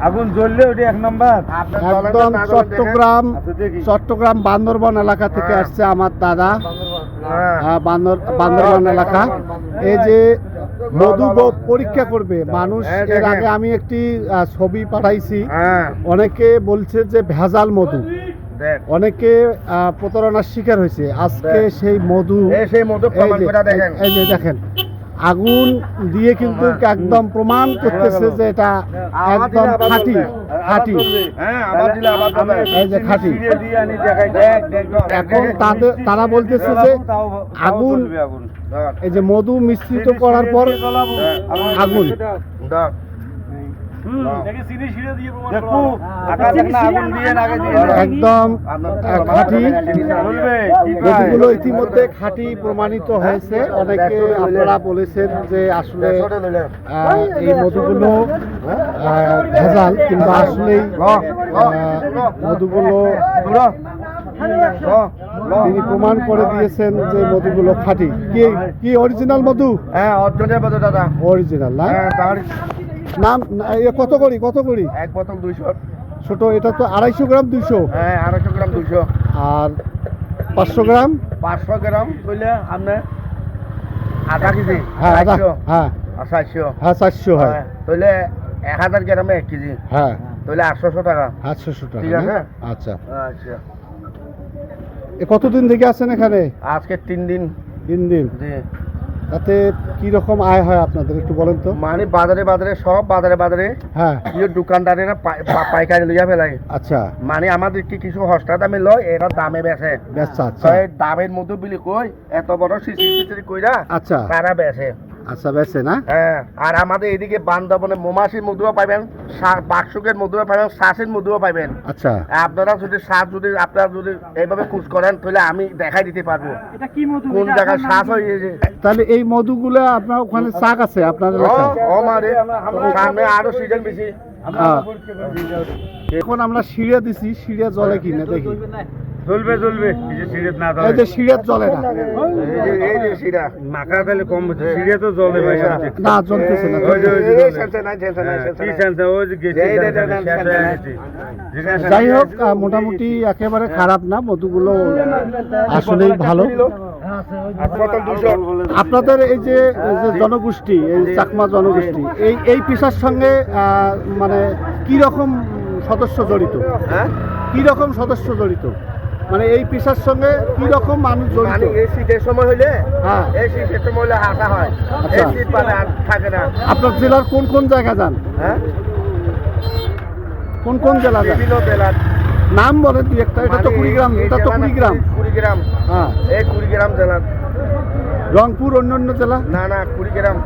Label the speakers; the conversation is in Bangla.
Speaker 1: আগুন জ্বললে ওটা এক নাম্বার।
Speaker 2: একদম চট্টগ্রাম
Speaker 1: আচ্ছা,
Speaker 2: চট্টগ্রাম বান্দরবন এলাকা থেকে
Speaker 3: হ্যাঁ।
Speaker 2: আসছে আমার দাদা।
Speaker 3: হ্যাঁ।
Speaker 2: বান্দর বান্দরবন এলাকা। এই যে মধু পরীক্ষা করবে। মানুষ
Speaker 3: হ্যাঁ,
Speaker 2: এর আগে আমি একটি ছবি পাঠাইছি।
Speaker 3: হ্যাঁ।
Speaker 2: অনেকে বলছে যে ভেজাল মধু। অনেকে প্রতারণার শিকার হয়েছে। আজকে সেই মধু
Speaker 3: সেই মধু
Speaker 2: এই
Speaker 3: প্রমাণ
Speaker 2: যে-
Speaker 3: করে দেখেন।
Speaker 2: এই যে দেখেন। আগুন দিয়ে কিন্তু একদম প্রমাণ করতেছে যে এটা একদম খাঁটি খাঁটি।
Speaker 3: হ্যাঁ
Speaker 2: এই যে খাঁটি। এখন তাদের তারা বলতেছে যে আগুন এই যে মধু মিশ্রিত করার পর আগুন। একদম খাঁটি।
Speaker 1: জ্বলবে কি কয়?
Speaker 2: মধুগুলো ইতিমধ্যে খাঁটি প্রমাণিত হয়েছে। অনেকে আপনারা বলেছেন যে আসলে
Speaker 3: দেড়শোটা লইলে।
Speaker 2: আহ, এই মধুগুলো ভেজাল কিংবা আসলেই মধুগুলো
Speaker 3: ল, ল।
Speaker 2: তিনি প্রমাণ করে দিয়েছেন যে মধুগুলো খাঁটি। কি কি অরিজিনাল মধু?
Speaker 3: হ্যাঁ অর্জনের মতো দাদা।
Speaker 2: অরিজিনাল না?
Speaker 3: হ্যাঁ
Speaker 2: নাম কত করি কত করি?
Speaker 3: এক বোতল দুইশো।
Speaker 2: ছোট এটা তো আড়াইশো গ্রাম দুইশো।
Speaker 3: হ্যাঁ আড়াইশো গ্রাম দুইশো।
Speaker 2: আর পাঁচশো গ্রাম?
Speaker 3: পাঁচশো গ্রাম কইলে আপনি আধা কেজি
Speaker 2: হ্যাঁ
Speaker 3: চারশো।
Speaker 2: হ্যাঁ।
Speaker 3: চারশো।
Speaker 2: হ্যাঁ চারশো হ্যাঁ।
Speaker 3: তাহলে এক হাজার গ্রামে এক কেজি।
Speaker 2: হ্যাঁ।
Speaker 3: তাহলে আটশোশো টাকা।
Speaker 2: আটশোশো টাকা
Speaker 3: ঠিক আছে।
Speaker 2: আচ্ছা।
Speaker 3: আচ্ছা।
Speaker 2: কতদিন থেকে আছেন এখানে?
Speaker 3: আজকে তিন দিন।
Speaker 2: তিন দিন।
Speaker 3: জি।
Speaker 2: তাতে কি রকম আয় হয় আপনাদের একটু বলেন তো?
Speaker 3: মানে বাজারে বাজারে সব বাজারে বাজারে
Speaker 2: হ্যাঁ।
Speaker 3: ইয়ে দোকানদারেরা পাই- পাইকারি লইয়া ফেলায়।
Speaker 2: আচ্ছা।
Speaker 3: মানে আমাদের কি কিছু হস্তা দামে লয় এরা দামে বেছে
Speaker 2: আচ্ছা। আচ্ছা
Speaker 3: দামের মধ্যে বিলি কই এত বড় সিসি সিসি কইরা
Speaker 2: আচ্ছা।
Speaker 3: তারা বেচে।
Speaker 2: আচ্ছা বেছে না?
Speaker 3: হ্যাঁ আর আমাদের এদিকে মোমাসির মধুও পাবেন বাক্সকের মধুও পাবেন শ্বাসের মধুও পাবেন
Speaker 2: আচ্ছা।
Speaker 3: আপনারা যদি শ্বাস যদি আপনারা যদি এইভাবে কুচ করেন তাহলে আমি দেখাই দিতে পারব। কোন জায়গায় শ্বাস হয়েছে
Speaker 2: তাহলে এই মধুগুলো আপনার ওখানে শাক আছে
Speaker 3: মারে সামনে আরও সিজন বেশি।
Speaker 2: হ্যাঁ। এখন আমরা শিড়ে দিছি শিড়ে জলে কিনে দেখি।
Speaker 1: জ্বলবে জ্বলবে এই যে না
Speaker 2: এই যে জলে না
Speaker 3: এই যে এই যে সিরা
Speaker 1: মাখা তাহলে কম সিরিয়াল তো জ্বলে ভাই।
Speaker 2: না জ্বলতেছে না
Speaker 1: ওই যে, ওই যে,
Speaker 3: সেন্সে নাই সেন্সে নাই
Speaker 1: হ্যাঁ,
Speaker 3: সেন্সে
Speaker 1: কি। ওই যে গেছি হয়ে।
Speaker 2: যাই হোক মোটামুটি একেবারে খারাপ না মধুগুলো আসলেই ভালো আপনাদের এই যে জনগোষ্ঠী এই চাকমা জনগোষ্ঠী এই এই পেশার সঙ্গে আহ, মানে কি রকম সদস্য জড়িত
Speaker 3: হ্যাঁ
Speaker 2: কি রকম সদস্য জড়িত মানে এই পেশার সঙ্গে কি রকম মানুষ জড়িত?
Speaker 3: এই শীতের সময় হইলে
Speaker 2: হ্যাঁ।
Speaker 3: এই শীতের সময় হইলে হাসা হয়।
Speaker 2: আচ্ছা।
Speaker 3: এই শীত মানে আর থাকে না।
Speaker 2: আপনার জেলার কোন কোন জায়গা যান?
Speaker 3: হ্যাঁ?
Speaker 2: কোন কোন জেলা যান?
Speaker 3: বিভিন্ন জেলার
Speaker 2: নাম বলেন দুই একটা এটা তো
Speaker 3: মানে
Speaker 2: কুড়িগ্রাম এটা তো কুড়িগ্রাম।
Speaker 3: কুড়িগ্রাম।
Speaker 2: হ্যাঁ।
Speaker 3: এই কুড়িগ্রাম জেলার
Speaker 2: রংপুর অন্য অন্য জেলা?
Speaker 3: না না কুড়িগ্রাম।